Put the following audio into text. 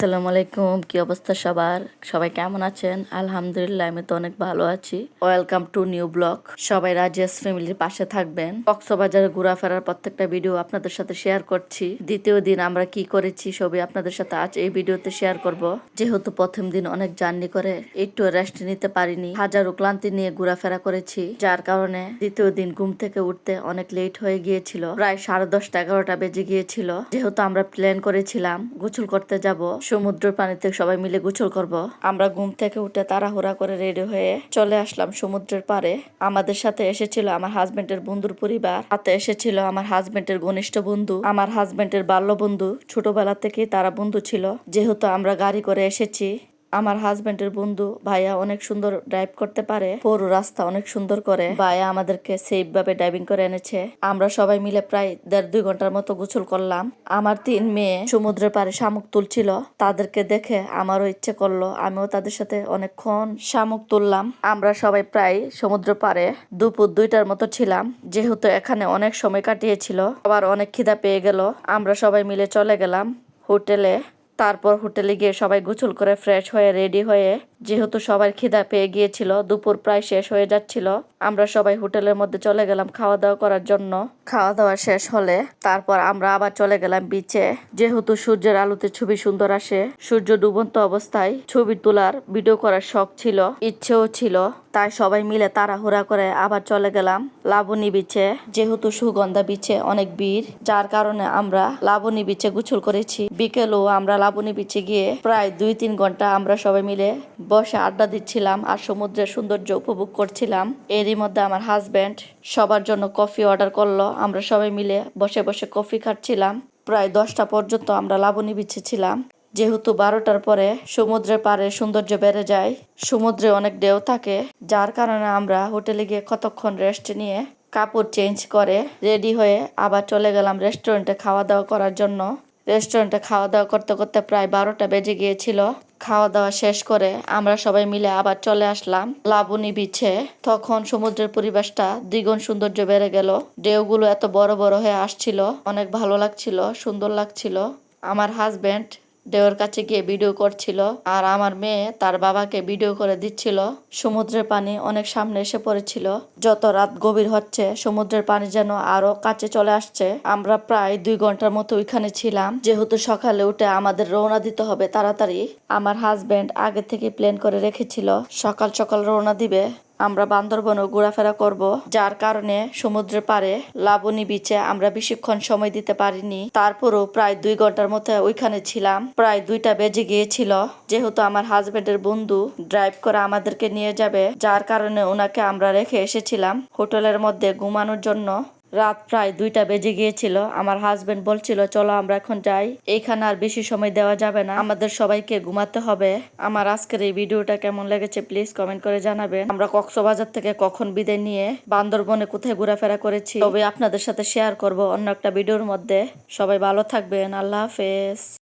আসসালামু আলাইকুম, কি অবস্থা সবার? সবাই কেমন আছেন? আলহামদুলিল্লাহ, আমি তো অনেক ভালো আছি। ওয়েলকাম টু নিউ ব্লগ সবাই রাজিয়াস ফ্যামিলির পাশে থাকবেন। কক্সবাজারে ঘোরাফেরার প্রত্যেকটা ভিডিও আপনাদের সাথে শেয়ার করছি। দ্বিতীয় দিন আমরা কি করেছি, সবই আপনাদের সাথে আজ এই ভিডিওতে শেয়ার করব। যেহেতু প্রথম দিন অনেক জার্নি করে, একটু রেস্ট নিতে পারিনি। হাজারো ক্লান্তি নিয়ে ঘোরাফেরা করেছি, যার কারণে দ্বিতীয় দিন ঘুম থেকে উঠতে অনেক লেট হয়ে গিয়েছিল। প্রায় সাড়ে দশটা এগারোটা বেজে গিয়েছিল। যেহেতু আমরা প্ল্যান করেছিলাম, গোসল করতে যাব সমুদ্রের পানিতে সবাই মিলে গোছল করব। আমরা ঘুম থেকে উঠে তাড়াহুড়া করে রেডি হয়ে চলে আসলাম সমুদ্রের পারে আমাদের সাথে এসেছিল আমার হাজবেন্ডের বন্ধুর পরিবার। সাথে এসেছিল আমার হাজবেন্ডের ঘনিষ্ঠ বন্ধু, আমার হাজবেন্ডের বাল্য বন্ধু। ছোটবেলা থেকে তারা বন্ধু ছিল। যেহেতু আমরা গাড়ি করে এসেছি আমার হাজবেন্ডের বন্ধু ভাইয়া অনেক সুন্দর ড্রাইভ করতে পারে। পুরো রাস্তা অনেক সুন্দর করে। ভাইয়া আমাদেরকে সেফ ভাবে ড্রাইভিং করে এনেছে। আমরা সবাই মিলে প্রায় দেড় দুই ঘণ্টার মতো গোসল করলাম। আমার তিন মেয়ে সমুদ্রের পাড়ে শামুক তুলছিল। তাদেরকে দেখে আমারও ইচ্ছে করল। আমিও তাদের সাথে অনেকক্ষণ শামুক তুললাম। আমরা সবাই প্রায় সমুদ্র পাড়ে দুপুর দুইটার মতো ছিলাম। যেহেতু এখানে অনেক সময় কাটিয়েছিল, আবার অনেক খিদা পেয়ে গেল, আমরা সবাই মিলে চলে গেলাম হোটেলে। তারপর হোটেলে গিয়ে সবাই গোসল করে ফ্রেশ হয়ে রেডি হয়ে যেহেতু সবার খিদা পেয়ে গিয়েছিল, দুপুর প্রায় শেষ হয়ে যাচ্ছিল, আমরা সবাই হোটেলের মধ্যে চলে গেলাম খাওয়া দাওয়া করার জন্য। খাওয়া দাওয়া শেষ হলে তারপর আমরা আবার চলে গেলাম বিচে যেহেতু সূর্যের আলোতে ছবি সুন্দর আসে, সূর্য ডুবন্ত অবস্থায় ছবি তোলার ভিডিও করার শখ ছিল, ইচ্ছেও ছিল। তাই সবাই মিলে তাড়াহুড়া করে আবার চলে গেলাম লাবণী বিচে যেহেতু সুগন্ধা বিচে অনেক ভিড়, যার কারণে আমরা লাবণী বিচে গোসল করেছি। বিকেলেও আমরা লাবণী বিচে গিয়ে প্রায় দুই তিন ঘণ্টা আমরা সবাই মিলে বসে আড্ডা দিচ্ছিলাম আর সমুদ্রের সৌন্দর্য উপভোগ করছিলাম। এরই মধ্যে আমার হাজব্যান্ড সবার জন্য কফি অর্ডার করল। আমরা সবাই মিলে বসে বসে কফি খাচ্ছিলাম। প্রায় দশটা পর্যন্ত আমরা লাবণী বিচে ছিলাম। যেহেতু বারোটার পরে সমুদ্রের পাড়ে সৌন্দর্য বেড়ে যায়, সমুদ্রে অনেক ঢেউ থাকে, যার কারণে আমরা হোটেলে গিয়ে কতক্ষণ রেস্ট নিয়ে কাপড় চেঞ্জ করে রেডি হয়ে আবার চলে গেলাম রেস্টুরেন্টে খাওয়া দাওয়া করার জন্য। রেস্টুরেন্টে খাওয়া দাওয়া করতে করতে প্রায় বারোটা বেজে গিয়েছিল। খাওয়া দাওয়া শেষ করে আমরা সবাই মিলে আবার চলে আসলাম লাবণী বিছে তখন সমুদ্রের পরিবেশটা দ্বিগুণ সৌন্দর্য বেড়ে গেল। ঢেউগুলো এত বড় বড় হয়ে আসছিল। অনেক ভালো লাগছিল, সুন্দর লাগছিল। আমার হাজবেন্ড ঢেউয়ের কাছে গিয়ে ভিডিও করছিল আর আমার মেয়ে তার বাবাকে ভিডিও করে দিচ্ছিল। সমুদ্রের পানি অনেক সামনে এসে পড়েছিল। যত রাত গভীর হচ্ছে, সমুদ্রের পানি যেন আরও কাছে চলে আসছে। আমরা প্রায় দুই ঘণ্টার মতো ওইখানে ছিলাম। যেহেতু সকালে উঠে আমাদের রওনা দিতে হবে তাড়াতাড়ি, আমার হাজব্যান্ড আগে থেকে প্ল্যান করে রেখেছিল। সকাল সকাল রওনা দিবে। আমরা বান্দরবনও ঘোরাফেরা করব, যার কারণে সমুদ্রের পারে লাবণী বিচে আমরা বেশিক্ষণ সময় দিতে পারিনি। তারপরও প্রায় দুই ঘণ্টার মতো ওইখানে ছিলাম। প্রায় দুইটা বেজে গিয়েছিল। যেহেতু আমার হাজবেন্ডের বন্ধু ড্রাইভ করে আমাদেরকে নিয়ে যাবে, যার কারণে ওনাকে আমরা রেখে এসেছিলাম। হোটেলের মধ্যে ঘুমানোর জন্য রাত প্রায় দুইটা বেজে গিয়েছিল। আমার হাজবেন্ড বলছিল, চলো আমরা এখন যাই। এখানে আর বেশি সময় দেওয়া যাবে না। আমাদের সবাইকে ঘুমাতে হবে। আমার আজকের এই ভিডিওটা কেমন লেগেছে প্লিজ কমেন্ট করে জানাবেন। আমরা কক্সবাজার থেকে কখন বিদায় নিয়ে বান্দরবনে কোথায় ঘোরাফেরা করেছি, তবে আপনাদের সাথে শেয়ার করব অন্য একটা ভিডিওর মধ্যে। সবাই ভালো থাকবেন। আল্লাহ হাফেজ।